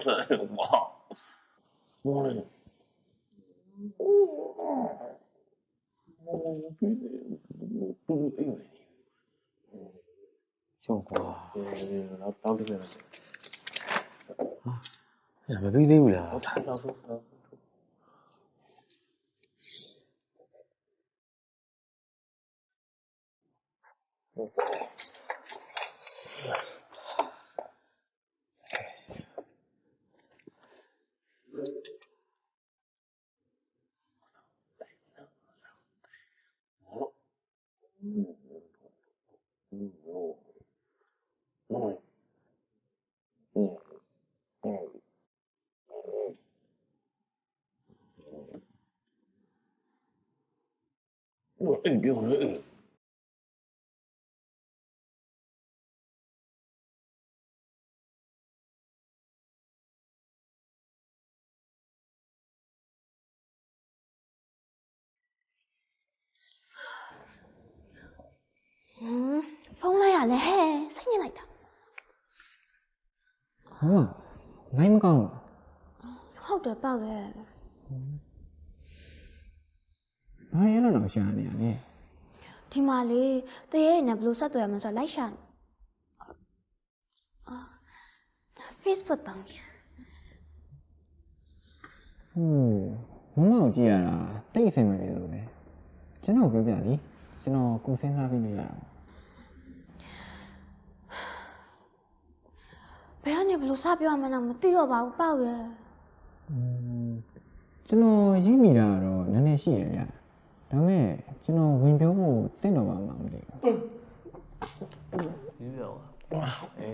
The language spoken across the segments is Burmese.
是哇，我嘞，小花，我打不起来，啊，也没别的业了。Dur. 음, 펑라이 안에 해. 생일 아이다. 어, 나임 강. 하도 예뻐 왜. 음. ဘာရလို့တော့ရှာနေရလဲဒီမှာလေတရေရည်နဲ့ဘယ်လို့ဆက်သွယ်ရမလဲဆိုတော့လိုက်ရှာနေအာ Facebook တောင်းနေဟိုမမကိုကြည့်ရတာတိတ်အဆင်မပြေလို့ပဲကျွန်တော်ပြောပြလीကျွန်တော်ကိုယ်စဉ်းစားပြီးနေရတာဘယ်ကနေဘယ်လို့စပြောရမှန်းတော့မသိတော့ပါဘူးပေါ့ရဲ့ကျွန်တော်ရင်းမိတာကတော့နည်းနည်းရှိရဗျ ダメ。昨日文病も打ってんのはまあ無理よ。うん。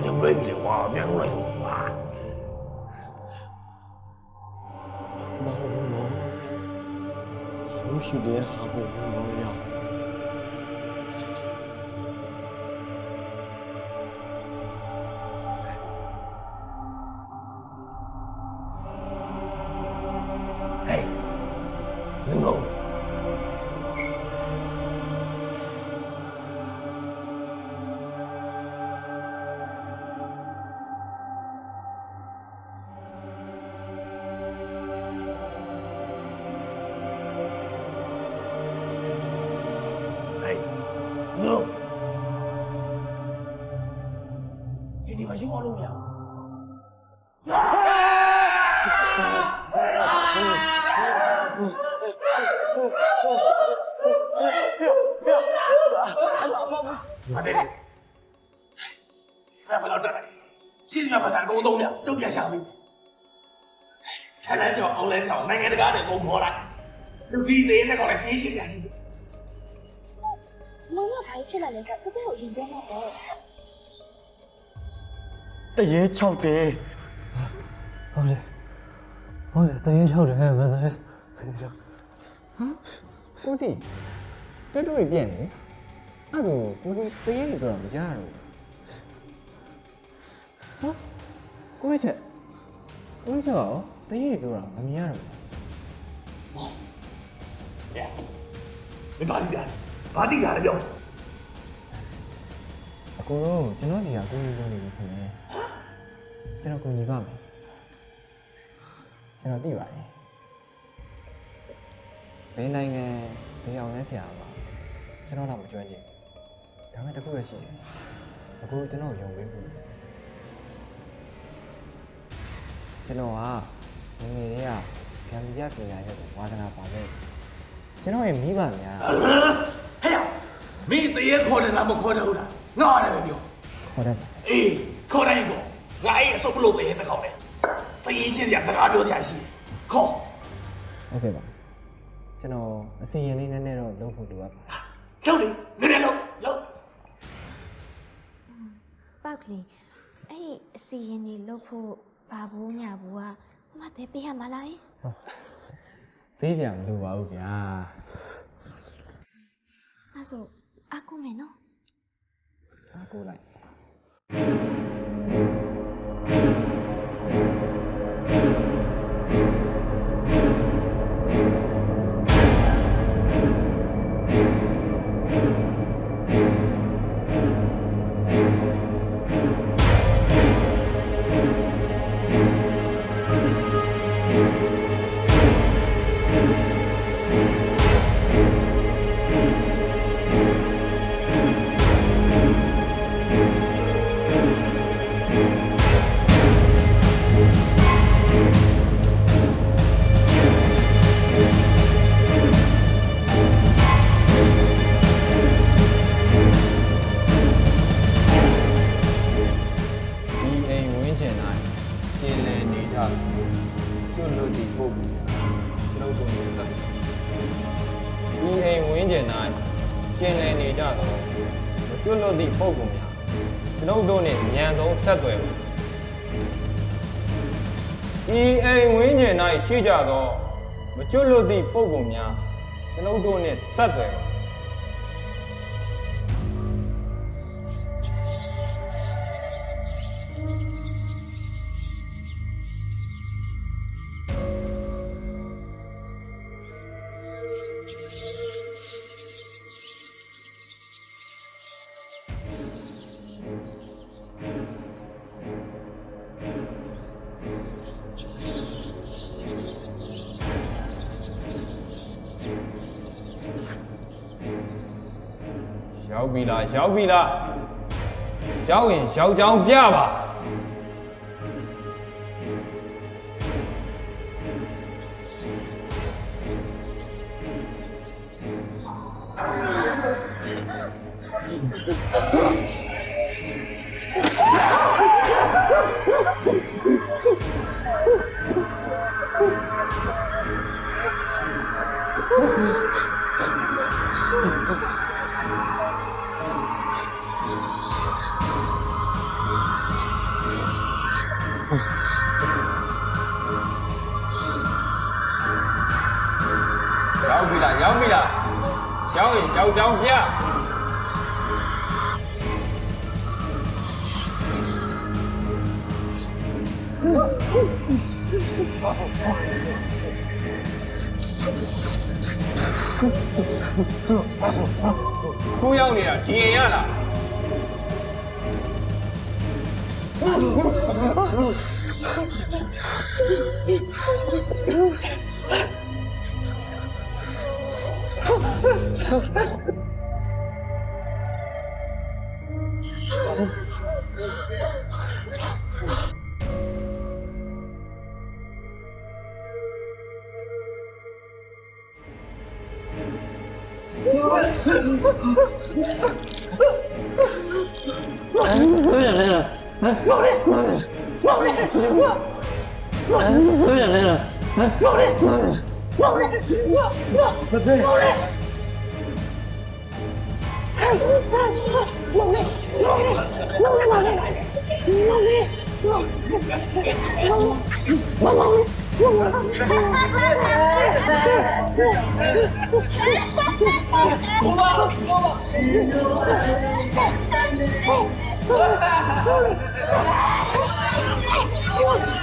你为什么要骗我你为什么我你骗我好多年都没见过我了 သူတို့ဒီဒီမရှိမလို့များအဲ့ဒါဘယ်လိုတက်လဲရှင်းပြပါစံအကုန်သုံးပြတုတ်ပြရှာပြီထိုင်လဲကြောင်းအောင်လဲကြောင်းနိုင်ငံတကာတွေအကုန်ခေါ်လိုက်လူဒီသေးနဲ့ကောင်လဲဆင်းရှင်းပြရှိတယ် မမကဘာဖြစ်လာလဲဆိုတော့တကယ်ကိုရင်ပြောမှာပေါ့တရေ6တဲဟုတ်တယ်ဟုတ်တယ်တရင်ချောက်တယ်မစဲဟာကိုစီတက်တူပြည့်နေအဲ့ဒါကိုစီတရင်လို့တော့မကြားတော့ဟာကိုရချက်ကိုရချက်ရောတရင်ပြောတာမမြင်ရတော့။မင်းဘာလို့ပြလဲ။ ဘာတိကြလဲပြောအကိုတော့ကျွန်တော်ဒီကကိုကြီးလုပ်နေပြီထင်တယ်ကျွန်တော်ကိုညီပါမယ်ကျွန်တော်သိပါတယ်ဘယ်နိုင်ငံဘယ်အောင်လဲဆရာပါကျွန်တော်တော့မကြွချင်ဒါပေမဲ့တစ်ခုပဲရှိတယ်အခုကျွန်တော်ယုံပေးဖို့ကျွန်တော်ကငယ်ငယ်လေးကဗျာလီရပညာရဲ့ဝါသနာပါပဲကျွန်တော်ရဲ့မိဘများဟဲ့ မင်းတရေခေါ်တယ်လားမခေါ်တယ်ဟုတ်လားငါလည်းပဲပြောခေါ်တယ်အေးခေါ်တိုင်းခေါ်ငါအဲ့အစုပ်မလို့ပဲနဲ့ခေါ်တယ်တရေချင်းစရာစကားပြောစရာရှိတယ်ခေါ်ဟုတ်ကဲ့ပါကျွန်တော်အစီရင်လေးနည်းနည်းတော့လုပ်ဖို့လိုအပ်ပါကျောက်လေနည်းနည်းလုံးလုံးပောက်ကလေးအဲ့ဒီအစီရင်တွေလုတ်ဖို့ဘာဘူးညာဘူးကမတဲ့ပေးရမလားသေးကြမလိုပါဘူးဗျာအဲ့ဆို Aku meno. Aku naik. ကျေလည်နေကြသောမကျွတ်လွတ်သည့်ပုဂ္ဂိုလ်များကျွန်ုပ်တို့နှင့်ဉာဏ်သုံးဆက်သွယ်ပါဒီအိမ်ဝင်းကျင်၌ရှိကြသောမကျွတ်လွတ်သည့်ပုဂ္ဂိုလ်များကျွန်ုပ်တို့နှင့်ဆက်သွယ်ပါ ရောက်ပြီလားရောက်ပြီလားရောက်ရင်ရောက်ကြောင်းပြပါ 不要你了，听俺了。Ngọc đi! Ngọc đi! Ngọc đi! Ngọc đi! 老李，老李，老李，老李，老李，老李，老老李，老老李，是吗？哈哈哈哈哈哈！哈哈哈哈哈哈！走吧，走吧。哈哈哈哈哈哈！